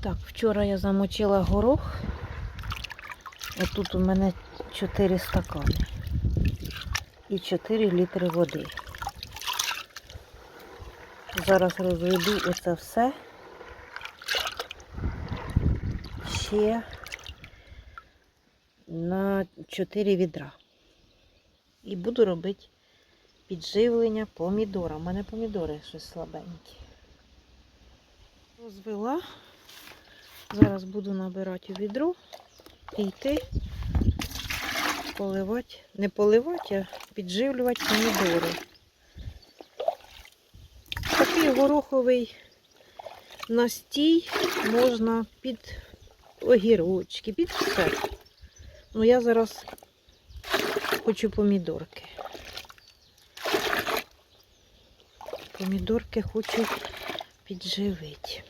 Так, вчора я замочила горох. Отут у мене 4 стакани і 4 літри води. Зараз розведу оце все ще на 4 відра. І буду робити підживлення помідора. У мене помідори щось слабенькі. Розвела. Зараз буду набирати у відро і йти поливати, не поливати, а підживлювати помідори. Такий гороховий настій можна під огірочки, під все. Ну, я зараз хочу помідорки. Помідорки хочу підживити.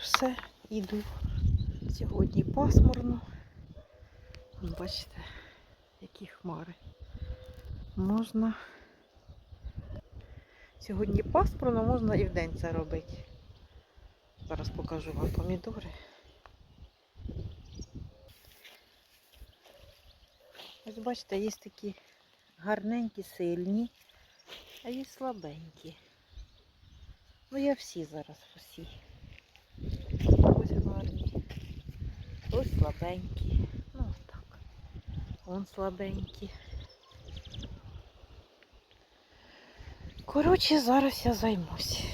Все, іду. Сьогодні пасмурно. Бачите, які хмари. Можна. Сьогодні пасмурно, можна і вдень це робити. Зараз покажу вам помідори. Ось бачите, є такі гарненькі, сильні, а є слабенькі. Ну я всі зараз усі. Ось гарні. Ось слабенькі. Ну так. Вон слабенькі. Коротше, зараз я займусь.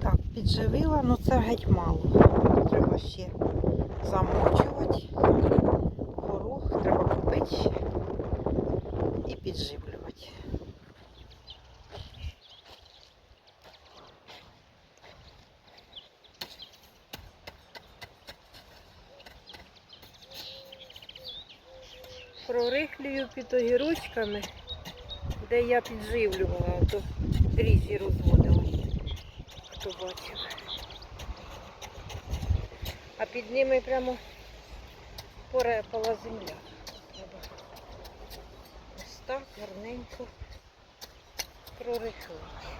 Так, підживила, ну це геть мало. Треба ще замочувати. Горох треба купити і підживлювати. Прорихлюю під огірочками, де я підживлювала, то дріжджі розводила хто бачив. А під ними прямо порепала земля. Треба ось так гарненько прорихлити.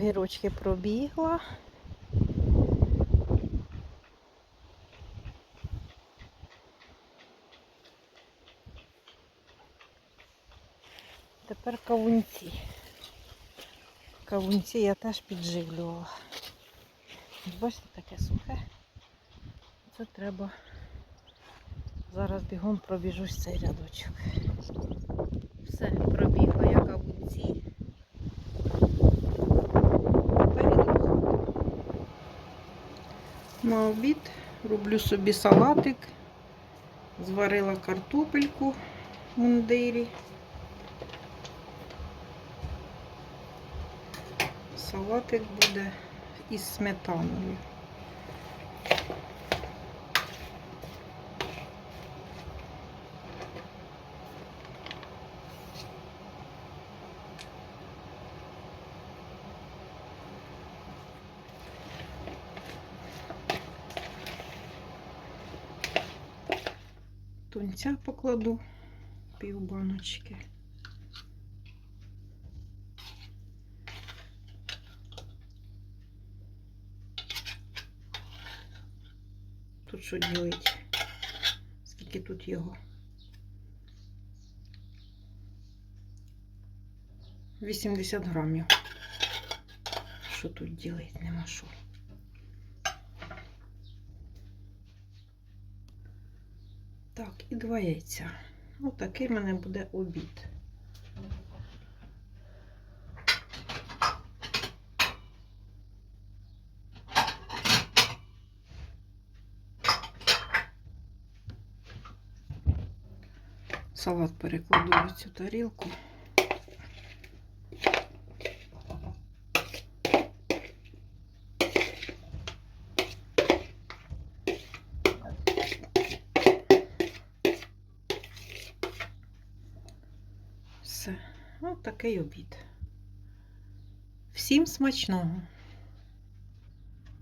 Огірочки пробігла. Тепер кавунці. Кавунці я теж підживлювала. Бачите, таке сухе. Це треба. Зараз бігом пробіжусь цей рядочок. Все, пробігла я кавунці. Тепер іду в хату. На обід роблю собі салатик. Зварила картопельку в мундирі. Салатик буде із сметаною. Тунця покладу пів баночки. Тут що ділить? Скільки тут його? 80 грамів. Що тут ділить? Нема що. Так, і два яйця. Ось такий в мене буде обід. Салат перекладу в цю тарілку. Все. Ось такий обід. Всім смачного.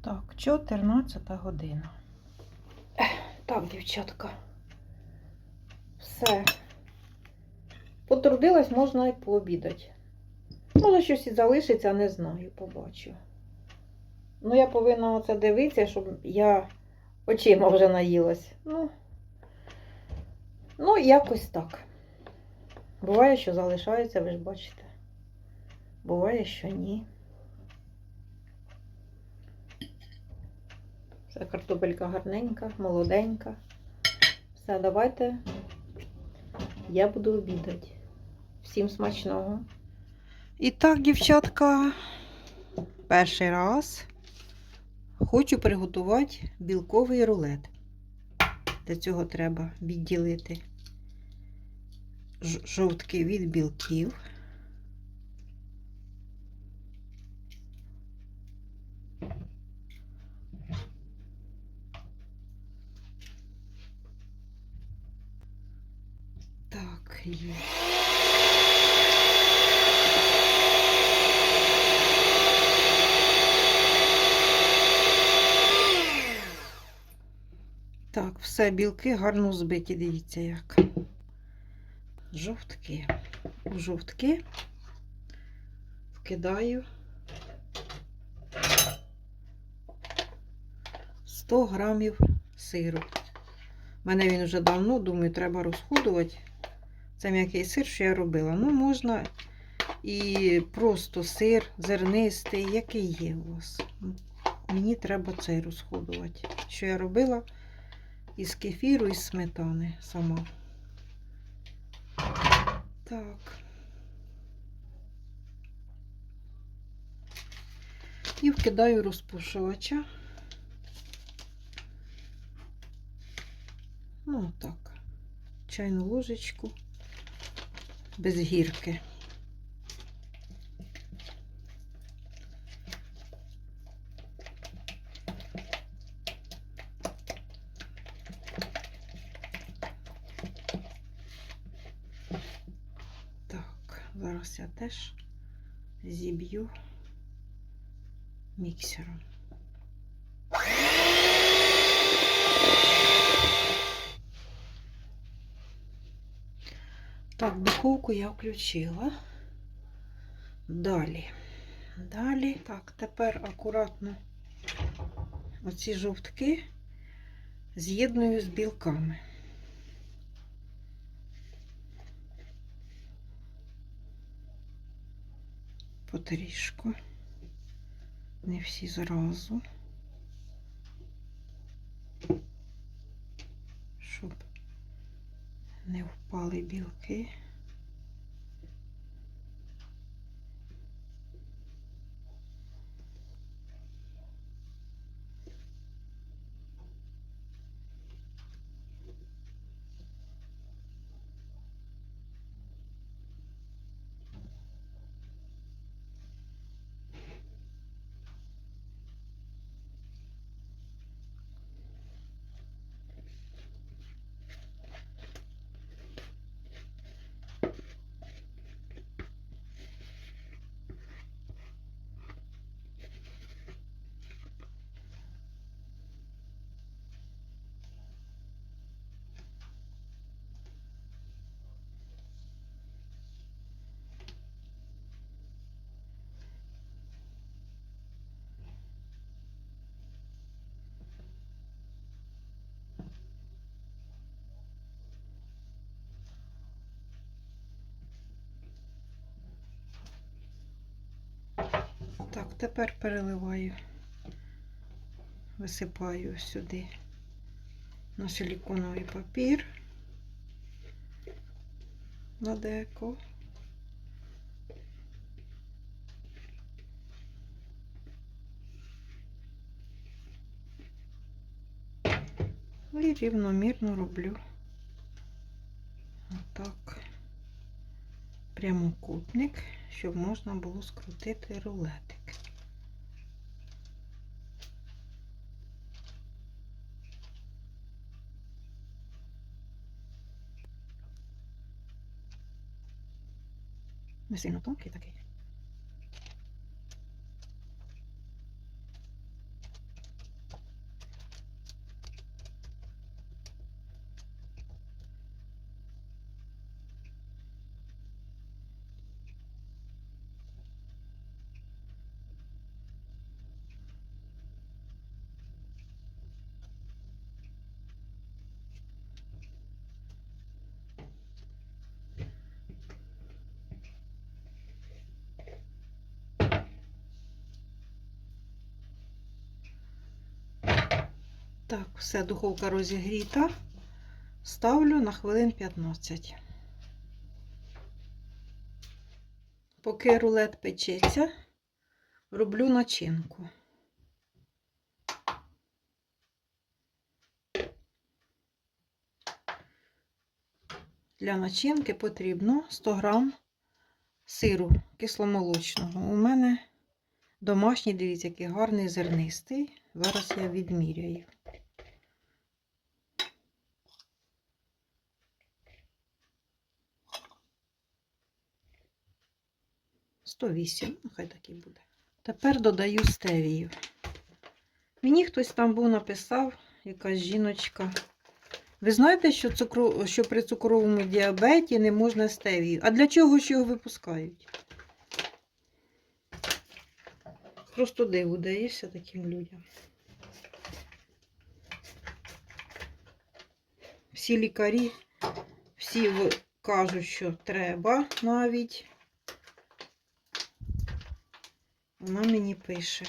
Так, 14 година. Так, дівчатка. Все. Потрудилась, можна і пообідати. Може, щось і залишиться, не знаю, побачу. Ну, я повинна оце дивитися, щоб я очима вже наїлась. Ну, ну якось так. Буває, що залишається, ви ж бачите. Буває, що ні. Все, картопелька гарненька, молоденька. Все, давайте. Я буду обідати. Всім смачного. І так, дівчатка, перший раз хочу приготувати білковий рулет. Для цього треба відділити жовтки від білків. Так, є. Так, все, білки гарно збиті, дивіться як. Жовтки. У жовтки вкидаю 100 грамів сиру. У мене він вже давно, думаю, треба розходувати. Це м'який сир, що я робила. Ну, можна і просто сир зернистий, який є у вас. Мені треба цей розходувати. Що я робила із кефіру, із сметани сама. Так. І вкидаю розпушувача. Ну, так. Чайну ложечку без гірки. Так, зараз я теж зіб'ю міксером. Так, духовку я включила. Далі. Далі. Так, тепер акуратно оці жовтки з'єдную з білками. доріжку, не всі зразу, щоб не впали білки. Так, тепер переливаю, висипаю сюди на силіконовий папір. На деко. І рівномірно роблю. Отак. Прямокутник, щоб можна було скрутити рулетик. Не сильно тонкий такий. Так, все, духовка розігріта. Ставлю на хвилин 15. Поки рулет печеться, роблю начинку. Для начинки потрібно 100 грам сиру кисломолочного. У мене домашній, дивіться, який гарний зернистий. Зараз я відміряю. Сто вісім, ну хай так і буде. Тепер додаю стевію. Мені хтось там був написав, якась жіночка. Ви знаєте, що, цукру, що при цукровому діабеті не можна стевію? А для чого ж його випускають? Просто диву даєшся таким людям. Всі лікарі, всі кажуть, що треба навіть. Вона мені пише.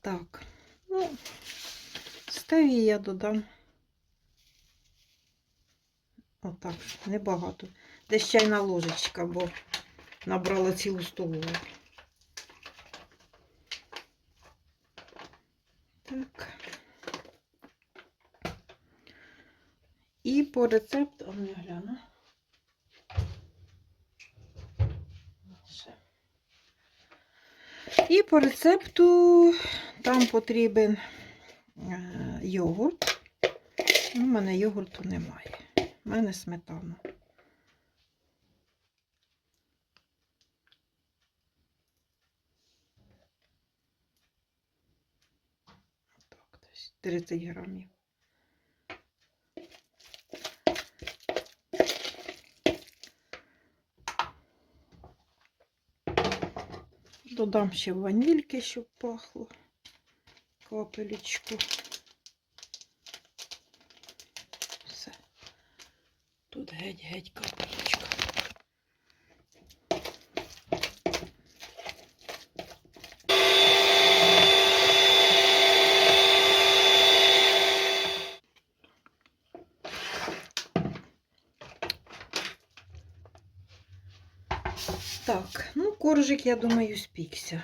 Так, ну, стевії я додам. Отак, небагато. Десь чайна ложечка, бо набрала цілу столову. Так. І по рецепту, а ну, гляну. Ще. І по рецепту там потрібен е, йогурт. У мене йогурту немає. У мене сметана. Так, десь 30 грамів. Додам ще ванільки, щоб пахло. Капелечку. Все. Тут геть-геть капелечка. Так, ну коржик, я думаю, спікся.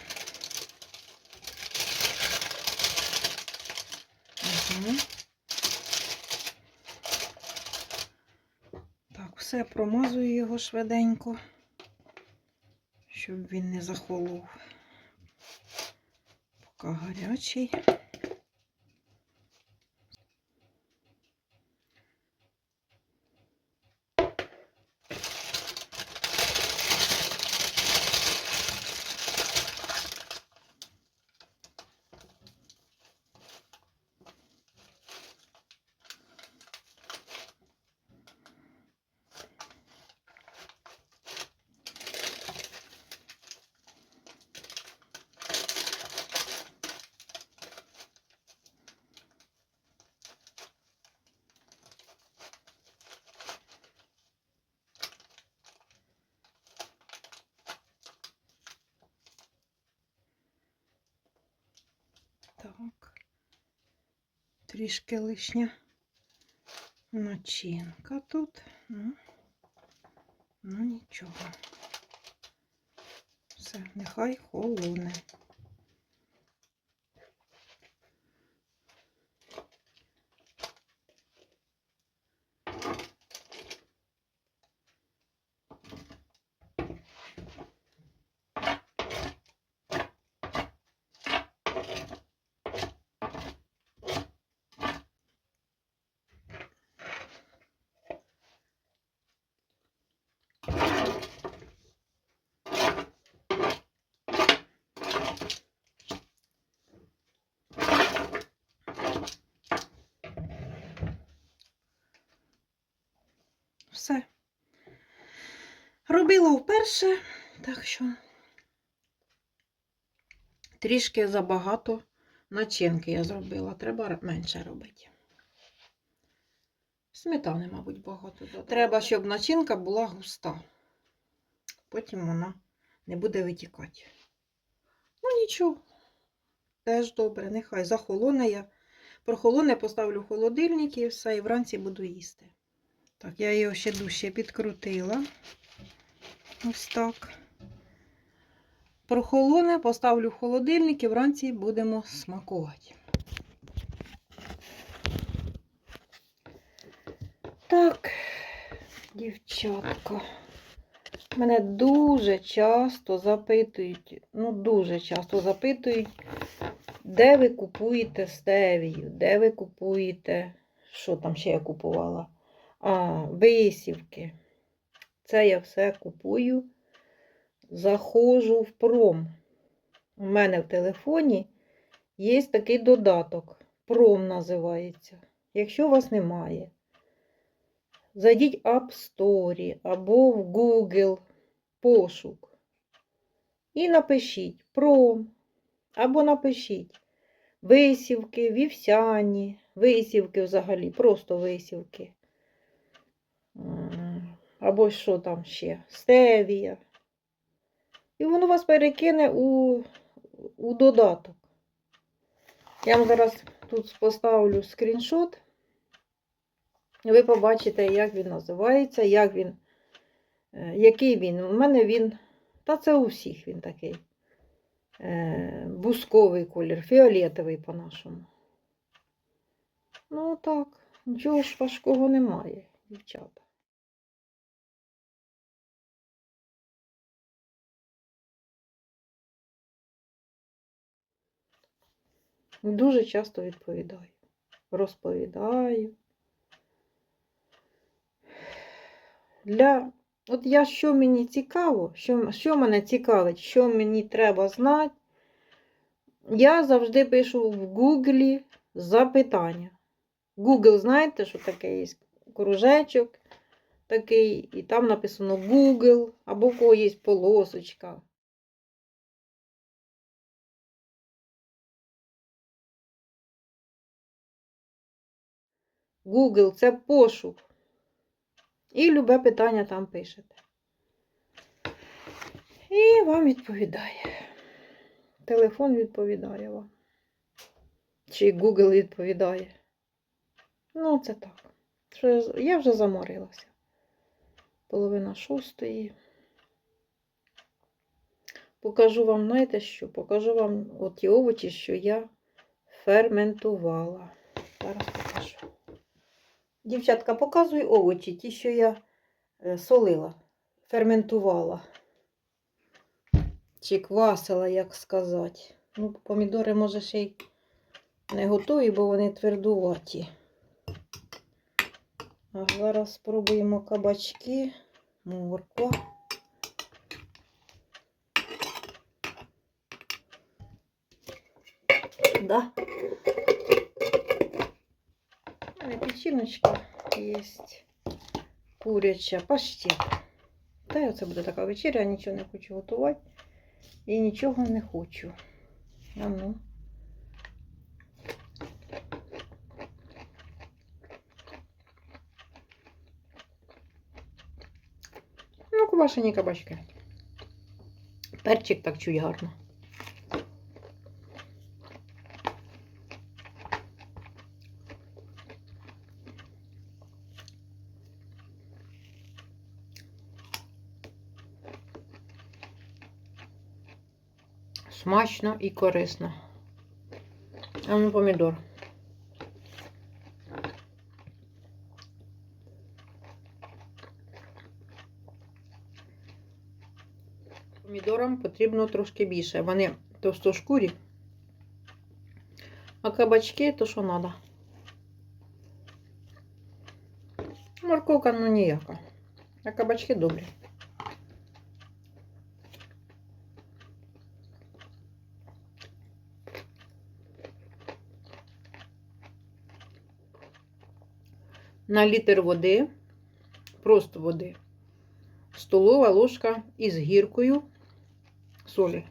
Угу. Так, все, промазую його швиденько, щоб він не захолов. Поки гарячий. Так. Трішки лишня начинка тут. Ну, ну нічого. Все, нехай холоне. Все. Робила вперше, так що трішки забагато начинки я зробила. Треба менше робити. Сметани, мабуть, багато додати. Треба, щоб начинка була густа. Потім вона не буде витікати. Ну, нічого. Теж добре, нехай захолоне я. Прохолоне поставлю в холодильник і все, і вранці буду їсти. Так, я його ще дужче підкрутила. Ось так. Прохолоне, поставлю в холодильник і вранці будемо смакувати. Так, дівчатка. Мене дуже часто запитують, ну дуже часто запитують, де ви купуєте стевію, де ви купуєте, що там ще я купувала? А, висівки. Це я все купую. Заходжу в пром. У мене в телефоні є такий додаток. Пром називається. Якщо у вас немає, зайдіть в App Store або в Google пошук. І напишіть пром. Або напишіть висівки, вівсяні, висівки взагалі, просто висівки. Або що там ще? Стевія. І воно вас перекине у, у додаток. Я вам зараз тут поставлю скріншот. Ви побачите, як він називається, як він, е, який він. У мене він, та це у всіх він такий. е, Бусковий колір, фіолетовий по-нашому. Ну так, нічого ж важкого немає, дівчата. Дуже часто відповідаю. Розповідаю. Для... От я що мені цікаво, що, що мене цікавить, що мені треба знати, я завжди пишу в Гуглі запитання. Google, знаєте, що таке є кружечок такий, і там написано Google, або в кого є полосочка. Google це пошук. І любе питання там пишете. І вам відповідає. Телефон відповідає вам. Чи Google відповідає. Ну, це так. Я вже заморилася. Половина шостої. покажу вам, знаєте що? Покажу вам от ті овочі, що я ферментувала. Зараз покажу. Дівчатка, показую овочі, ті, що я е, солила, ферментувала. Чи квасила, як сказати. Ну, помідори, може, ще й не готові, бо вони твердуваті. А зараз спробуємо кабачки, морква. Да. Печіночка є куряча, паштет. Та й оце буде така вечеря, я нічого не хочу готувати і нічого не хочу. А ну. Ну, квашені кабачки. Перчик так чує гарно. Смачно і корисно. А ну помідор. Помідорам потрібно трошки більше. Вони товстошкурі, а кабачки то що треба. Морковка ну ніяка. А кабачки добрі. На літр води, просто води, столова ложка із гіркою солі.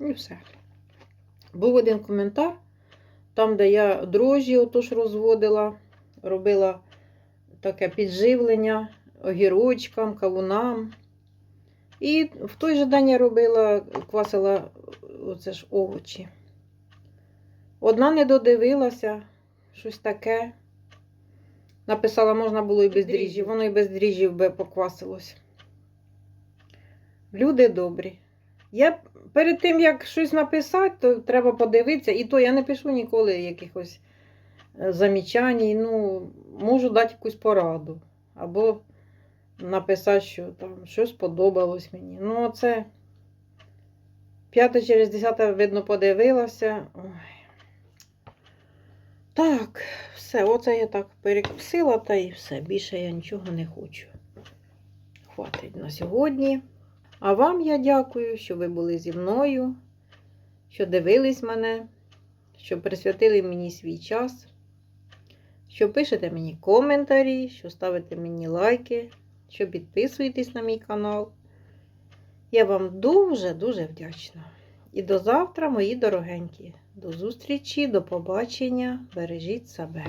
І все. Був один коментар, там, де я дрожжі отож розводила, робила таке підживлення огірочкам, кавунам. І в той же день я робила, квасила оце ж овочі. Одна не додивилася, щось таке. Написала, можна було і без дріжджів, воно і без дріжджів би поквасилось. Люди добрі. Я перед тим, як щось написати, то треба подивитися. І то я не пишу ніколи якихось е, замічань. Ну, можу дати якусь пораду. Або написати, що там щось сподобалось мені. Ну, це п'яте через десяте, видно, подивилася. Ой. Так, все, оце я так перекусила, та і все. Більше я нічого не хочу. Хватить на сьогодні. А вам я дякую, що ви були зі мною, що дивились мене, що присвятили мені свій час, що пишете мені коментарі, що ставите мені лайки, що підписуєтесь на мій канал. Я вам дуже-дуже вдячна. І до завтра, мої дорогенькі. До зустрічі, до побачення. Бережіть себе.